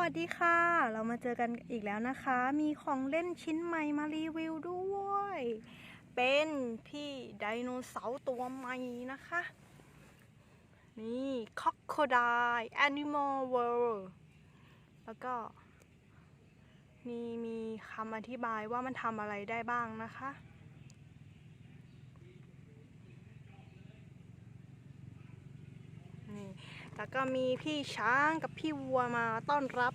วัสดีค่ะ เรามาเจอกันอีกแล้วนะคะ มีของเล่นชิ้นใหม่มารีวิวด้วย เป็นพี่ไดโนเสาร์ตัวใหม่นะคะ นี่ Crocodile Animal World แล้วก็นี่มีคำอธิบายว่ามันทำอะไรได้บ้างนะคะ แล้วก็มีพี่ช้างกับพี่วัวมาต้อนรับ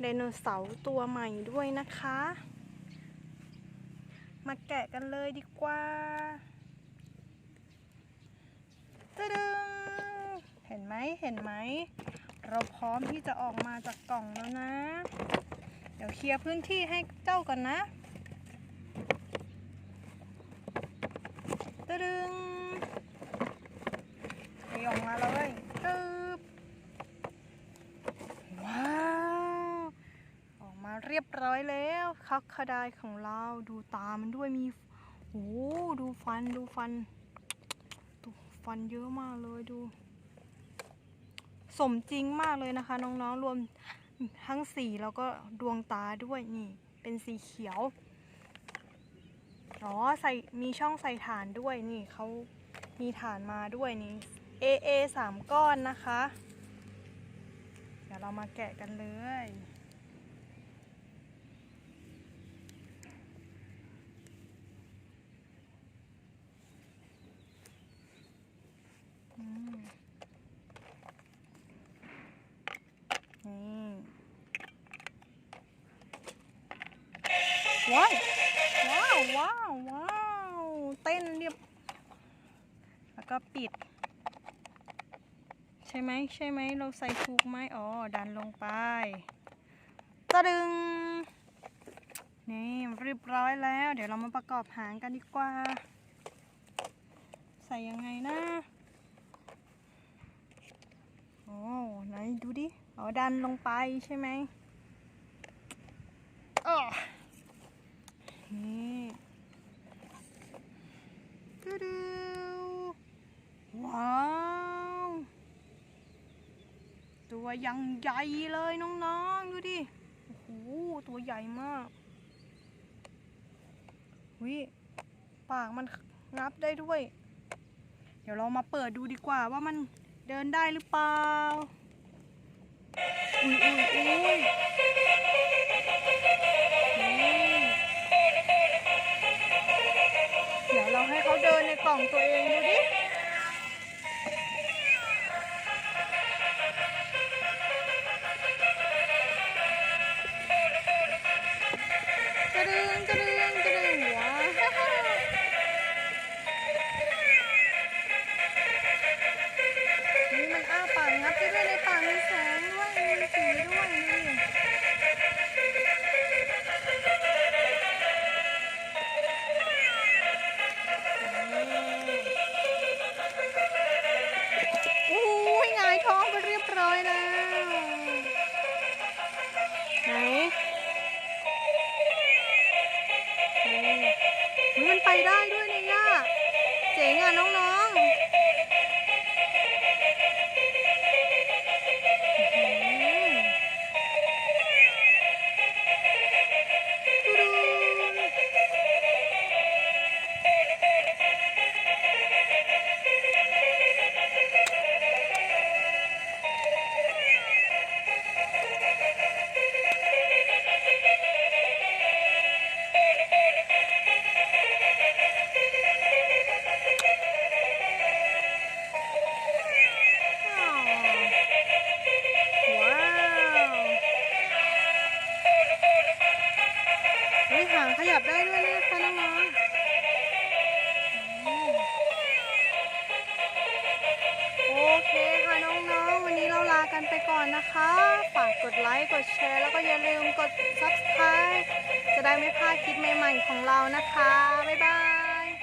ไดโนเสาร์ตัวใหม่ด้วยนะคะ มาแกะกันเลยดีกว่าตะดึงเห็นไหมเห็นไหม เราพร้อมที่จะออกมาจากกล่องแล้วนะ เดี๋ยวเคลียร์พื้นที่ให้เจ้าก่อนนะตะดึง นี่ออกมาเลยตึ๊บว้าว ออกมา เรียบร้อยแล้วคักคดายของเราดูตามันด้วยมีโอ้ดูฟันดูฟันดูฟันเยอะมากเลยดู สมจริงมากเลยนะคะ น้องๆรวมทั้งสีแล้วก็ดวงตาด้วยนี่ เป็นสีเขียวอ๋อใส่มีช่องใส่ฐานด้วยนี่เขามีฐานมาด้วยนี่ AA สามก้อนนะคะ เดี๋ยวเรามาแกะกันเลย อืมนี่ ว้าวว้าวว้าวว้าวเต้นเรียบ แล้วก็ปิด ใช่ไหมใช่ไหมเราใส่ถูกไหมอ๋อดันลงไปตะดึง นี่เรียบร้อยแล้ว เดี๋ยวเรามาประกอบหางกันดีกว่า ใส่ยังไงนะโอ้ไหนดูดิ อ๋อดันลงไปใช่ไหมอ๋อนี่ตะดึงว้าว ตัวยังใหญ่เลยน้องๆ ดูดิ โอ้โห ตัวใหญ่มากวิปากมันงับได้ด้วย เดี๋ยวเรามาเปิดดูดีกว่าว่ามันเดินได้หรือเปล่า อุ้ยอุ้ยอุ้ยเดี๋ยวเราให้เขาเดินในกล่องตัวเอง เจ๋งอะน้องๆ ด้วนะโอเคค่ะน้องๆ วันนี้เราลากันไปก่อนนะคะ ฝากกดไลค์ กดแชร์ แล้วก็อย่าลืมกด subscribe จะได้ไม่พลาดคลิปใหม่ๆของเรานะคะ บ๊ายบาย